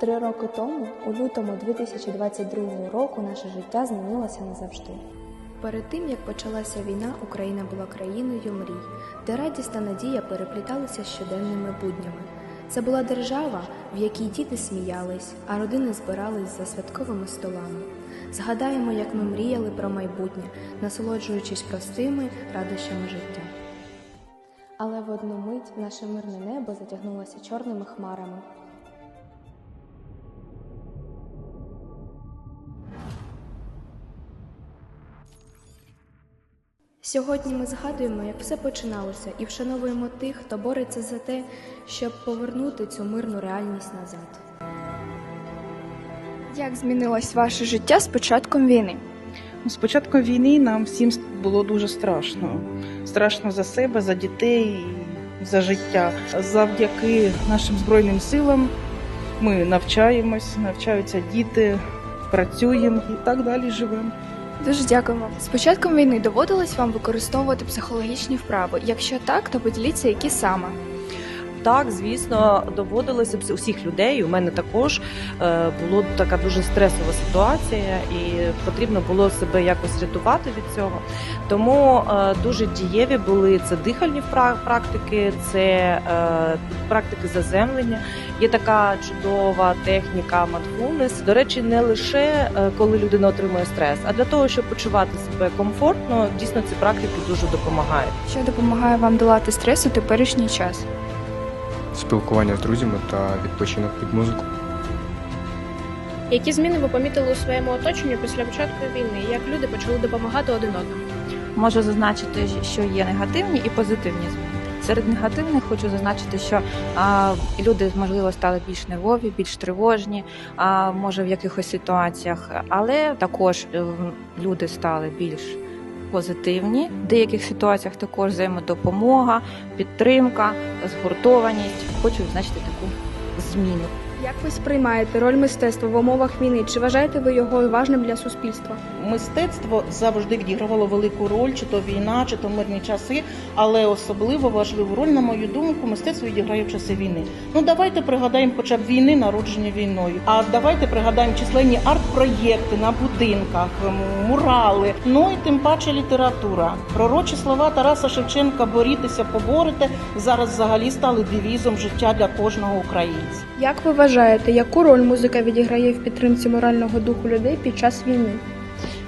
Три роки тому, у лютому 2022 року, наше життя змінилося назавжди. Перед тим як почалася війна, Україна була країною мрій, де радість та надія перепліталися щоденними буднями. Це була держава, в якій діти сміялись, а родини збирались за святковими столами. Згадаємо, як ми мріяли про майбутнє, насолоджуючись простими радощами життя. Але в одну мить наше мирне небо затягнулося чорними хмарами. Сьогодні ми згадуємо, як все починалося, і вшановуємо тих, хто бореться за те, щоб повернути цю мирну реальність назад. Як змінилось ваше життя з початком війни? Ну, З початку війни нам всім було дуже страшно. Страшно за себе, за дітей, за життя. Завдяки нашим збройним силам ми навчаємось, навчаються діти, працюємо і так далі живемо. Дуже дякуємо. З початком війни доводилось вам використовувати психологічні вправи. Якщо так, то поділіться, які саме. Так, звісно, доводилося б у всіх людей. У мене також е, була така дуже стресова ситуація, і потрібно було себе якось рятувати від цього. Тому е, дуже дієві були це дихальні практики, це е, практики заземлення. Є така чудова техніка mindfulness. До речі, не лише коли людина отримує стрес, а для того, щоб почувати себе комфортно, дійсно ці практики дуже допомагають. Що допомагає вам долати стрес у теперішній час? Спілкування з друзями та відпочинок під музику. Які зміни ви помітили у своєму оточенні після початку війни? Як люди почали допомагати один одному? Можу зазначити, що є негативні і позитивні зміни. Серед негативних хочу зазначити, що а, люди можливо стали більш нервові, більш тривожні, а може в якихось ситуаціях, але також е, люди стали більш позитивні. В деяких ситуаціях також взаємодопомога, підтримка, згуртованість. Хочу відзначити таку зміну. Як ви сприймаєте роль мистецтва в умовах війни? Чи вважаєте ви його важним для суспільства? Мистецтво завжди відігравало велику роль, чи то війна, чи то мирні часи, але особливо важливу роль, на мою думку, мистецтво відіграє в часи війни. Ну давайте пригадаємо хоча б війни, народжені війною. А давайте пригадаємо численні арт-проєкти на будинках, мурали. Ну і тим паче література. Пророчі слова Тараса Шевченка борітеся, поборете зараз взагалі стали девізом життя для кожного українця. Як ви вважаєте, яку роль музика відіграє в підтримці морального духу людей під час війни?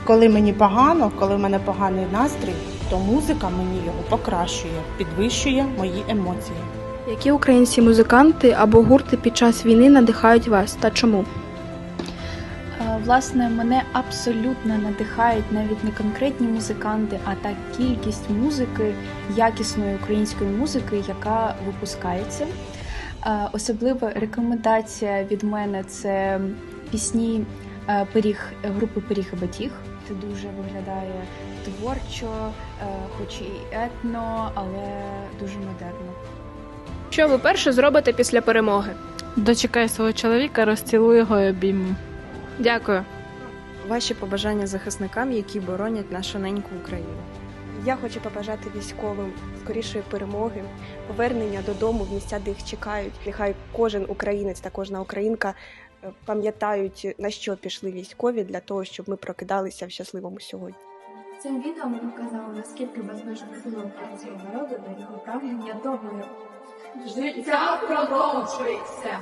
Коли мені погано, коли в мене поганий настрій, то музика мені його покращує, підвищує мої емоції. Які українські музиканти або гурти під час війни надихають вас та чому? Е, Власне, мене абсолютно надихають навіть не конкретні музиканти, а та кількість музики, якісної української музики, яка випускається. Особлива рекомендація від мене це пісні пиріг групи Пиріг і Батіг. Це дуже виглядає творчо, е, хоч і етно, але дуже модерно. Що ви перше зробите після перемоги? Дочекай свого чоловіка, розцілуй його і обійму. Дякую. Ваші побажання захисникам, які боронять нашу неньку Україну. Я хочу побажати військовим скорішої перемоги, повернення додому в місця, де їх чекають. Нехай кожен українець та кожна українка е, пам'ятають, на що пішли військові для того, щоб ми прокидалися в щасливому сьогодні. Цим відео ми показали, наскільки безмежна сила українського народу та його прагнення до миру. Життя продовжується.